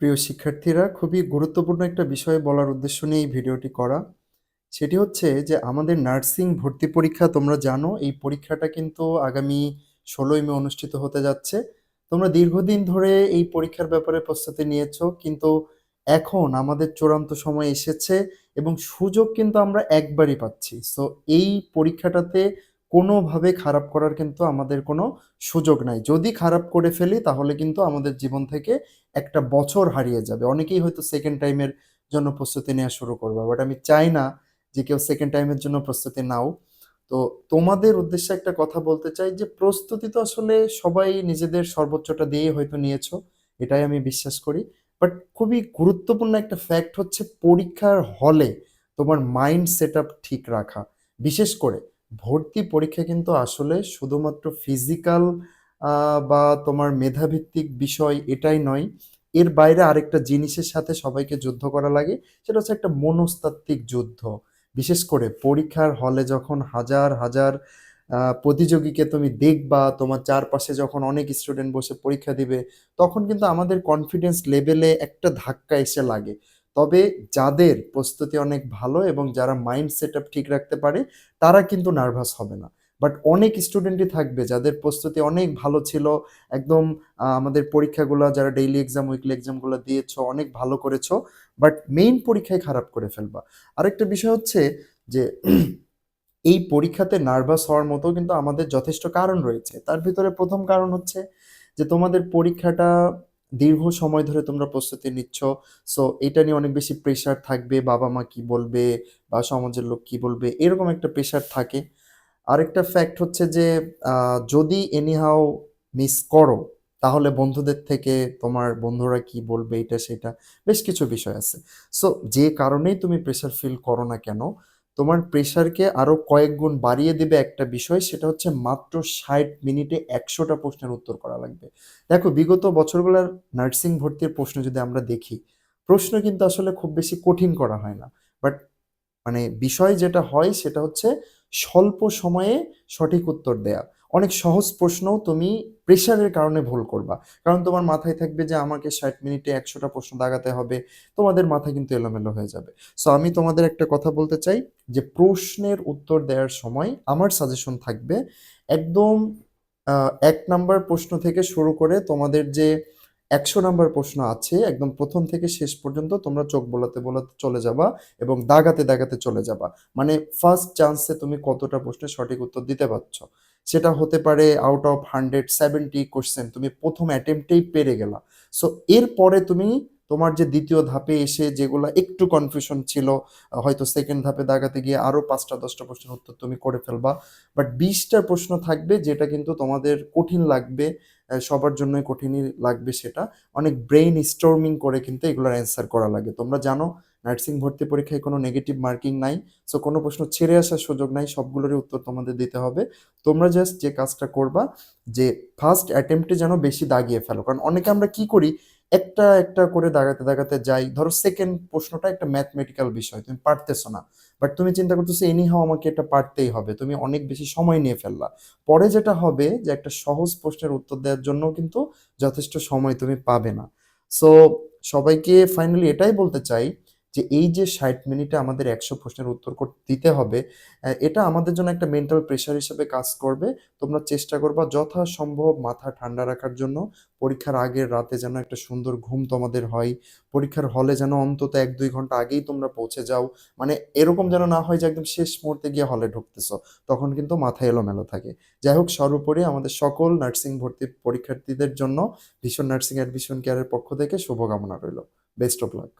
প্রিয় শিক্ষার্থীরা, খুবই গুরুত্বপূর্ণ একটা বিষয় বলার উদ্দেশ্য নিয়ে এই ভিডিওটি করা। সেটি হচ্ছে যে, আমাদের নার্সিং ভর্তি পরীক্ষা তোমরা জানো, এই পরীক্ষাটা কিন্তু আগামী ১৬ই মে অনুষ্ঠিত হতে যাচ্ছে। তোমরা দীর্ঘদিন ধরে এই পরীক্ষার ব্যাপারে প্রস্তুতি নিয়েছ, কিন্তু এখন আমাদের চূড়ান্ত সময় এসেছে এবং সুযোগ কিন্তু আমরা একবারই পাচ্ছি। সো এই পরীক্ষাটাতে কোনোভাবে খারাপ করার কিন্তু আমাদের কোনো সুযোগ নাই। যদি খারাপ করে ফেলি, তাহলে কিন্তু আমাদের জীবন থেকে একটা বছর হারিয়ে যাবে। অনেকেই হয়তো সেকেন্ড টাইমের জন্য প্রস্তুতি নেওয়া শুরু করবে। বাট আমি চাই না যে কেউ সেকেন্ড টাইমের জন্য প্রস্তুতি নাও। তো তোমাদের উদ্দেশ্যে একটা কথা বলতে চাই যে, প্রস্তুতি তো আসলে সবাই নিজেদের সর্বোচ্চটা দিয়েই হয়তো নিয়েছো। এটাই আমি বিশ্বাস করি। বাট খুবই গুরুত্বপূর্ণ একটা ফ্যাক্ট হচ্ছে, পরীক্ষার হলে তোমার মাইন্ড সেটআপ ঠিক রাখা। বিশেষ করে ভর্তি পরীক্ষা কিন্তু আসলে শুধুমাত্র ফিজিক্যাল বা তোমার মেধাভিত্তিক বিষয় এটাই নয়। এর বাইরে আরেকটা জিনিসের সাথে সবাইকে যুদ্ধ করা লাগে। সেটা হচ্ছে একটা মনস্তাত্ত্বিক যুদ্ধ। বিশেষ করে পরীক্ষার হলে যখন হাজার, হাজার প্রতিযোগীকে তুমি দেখবা, তোমার চারপাশে যখন অনেক স্টুডেন্ট বসে পরীক্ষা দিবে, তখন কিন্তু আমাদের কনফিডেন্স লেভেলে একটা ধাক্কা এসে লাগে। তবে যাদের প্রস্তুতি অনেক ভালো এবং যারা মাইন্ড সেটআপ ঠিক রাখতে পারে, তারা কিন্তু নার্ভাস হবে না। বাট অনেক স্টুডেন্টই থাকবে যাদের প্রস্তুতি অনেক ভালো ছিল। একদম আমাদের পরীক্ষাগুলা যারা ডেইলি এক্সাম, উইকলি এক্সামগুলো দিয়েছ, অনেক ভালো করেছ। বাট মেইন পরীক্ষায় খারাপ করে ফেলবা। আরেকটা বিষয় হচ্ছে যে এই পরীক্ষাতে নার্ভাস হওয়ার মতো কিন্তু আমাদের যথেষ্ট কারণ রয়েছে। তার ভিতরে প্রথম কারণ হচ্ছে যে তোমাদের পরীক্ষাটা দীর্ঘ সময় ধরে তোমরা প্রস্তুতি নিচ্ছ। সো এটা নিয়ে অনেক বেশি প্রেশার থাকবে। বাবা-মা কি বলবে বা সমাজের লোক কি বলবে? এরকম একটা প্রেশার থাকে। আরেকটা ফ্যাক্ট হচ্ছে যে যদি এনিহাউ মিস করো, তাহলে বন্ধুদের থেকে তোমার বন্ধুরা কি বলবে এটা সেটা বেশ কিছু বিষয় আছে। সো যে কারণেই তুমি প্রেশার ফিল করো না কেন, তোমার প্রেশারকে আরও কয়েক গুণ বাড়িয়ে দেবে একটা বিষয় সেটা হচ্ছে মাত্র ৬০ মিনিটে একশোটা প্রশ্নের উত্তর করা লাগবে। দেখো বিগত বছরগুলোর নার্সিং ভর্তির প্রশ্ন যদি আমরা দেখি, প্রশ্ন কিন্তু আসলে খুব বেশি কঠিন করা হয় না। বাট মানে বিষয় যেটা হয় সেটা হচ্ছে স্বল্প সময়ে সঠিক উত্তর দেয়া। অনেক সহজ প্রশ্নও তুমি প্রেশারের কারণে ভুল করবা। কারণ তোমার মাথায় থাকবে যে আমাকে ৬০ মিনিটে একশোটা প্রশ্ন দাগাতে হবে। তোমাদের মাথা কিন্তু এলোমেলো হয়ে যাবে। সো আমি তোমাদের একটা কথা বলতে চাই যে প্রশ্নের উত্তর দেওয়ার সময় আমার সাজেশন থাকবে একদম এক ১ নাম্বার প্রশ্ন থেকে শুরু করে তোমাদের যে ১০০ নাম্বার প্রশ্ন আছে একদম প্রথম থেকে শেষ পর্যন্ত তোমরা চোখ বোলাতে, বোলাতে চলে যাবা এবং দাগাতে, দাগাতে চলে যাবা। মানে ফার্স্ট চান্সে তুমি কতটা প্রশ্নের সঠিক উত্তর দিতে পারছ। সেটা হতে পারে আউট অফ 170 কোয়েশ্চেন তুমি প্রথম অ্যাটেম্পটেই পেরে গেলা। সো এরপরে তুমি তোমার যে দ্বিতীয় ধাপে এসে যেগুলা একটু কনফিউশন ছিল, হয়তো সেকেন্ড ধাপে দাগাতে গিয়ে আরও পাঁচটা দশটা প্রশ্নের উত্তর তুমি করে ফেলবা। বাট বিশটা প্রশ্ন থাকবে যেটা কিন্তু তোমাদের কঠিন লাগবে। সবার জন্যই কঠিনই লাগবে সেটা। অনেক ব্রেইন স্টর্মিং করে কিন্তু এগুলার অ্যান্সার করা লাগে। তোমরা জানো নার্সিং ভর্তি পরীক্ষায় কোনো নেগেটিভ মার্কিং নাই। সো কোনো প্রশ্ন ছেড়ে আসার সুযোগ নাই। সবগুলোরই উত্তর তোমাদের দিতে হবে। তোমরা জাস্ট যে কাজটা করবা যে ফার্স্ট অ্যাটেম্পটে যেন বেশি দাগিয়ে ফেলো। কারণ অনেকে আমরা কি করি একটা, একটা করে দাগাতে, দাগাতে যাই। ধরো সেকেন্ড প্রশ্নটা একটা ম্যাথমেটিক্যাল বিষয়। তুমি পারতেছো না। বাট তুমি চিন্তা করতেছো এনিহাউ আমাকে এটা পারতেই হবে। তুমি অনেক বেশি সময় নিয়ে ফেললা। পরে যেটা হবে যে একটা সহজ প্রশ্নের উত্তর দেওয়ার জন্য কিন্তু যথেষ্ট সময় তুমি পাবে না। সো সবাইকে ফাইনালি এটাই বলতে চাই যে এই যে ৬০ মিনিটে আমাদের ১০০ প্রশ্নের উত্তর দিতে হবে, এটা আমাদের জন্য একটা মেন্টাল প্রেশার হিসেবে কাজ করবে। তোমরা চেষ্টা করবা যথাসম্ভব মাথা ঠান্ডা রাখার জন্য। পরীক্ষার আগের রাতে যেন একটা সুন্দর ঘুম তোমাদের হয়। পরীক্ষার হলে যেন অন্তত ১-২ ঘণ্টা আগেই তোমরা পৌঁছে যাও। মানে এরকম যেন না হয় যে একদম শেষ মুহূর্তে গিয়ে হলে ঢুকতেছো। তখন কিন্তু মাথা এলোমেলো থাকে। যাই হোক সর্বোপরি আমাদের সকল নার্সিং ভর্তি পরীক্ষার্থীদের জন্য ভীষণ নার্সিং অ্যাডমিশন কেয়ারের পক্ষ থেকে শুভকামনা রইল। Best of luck.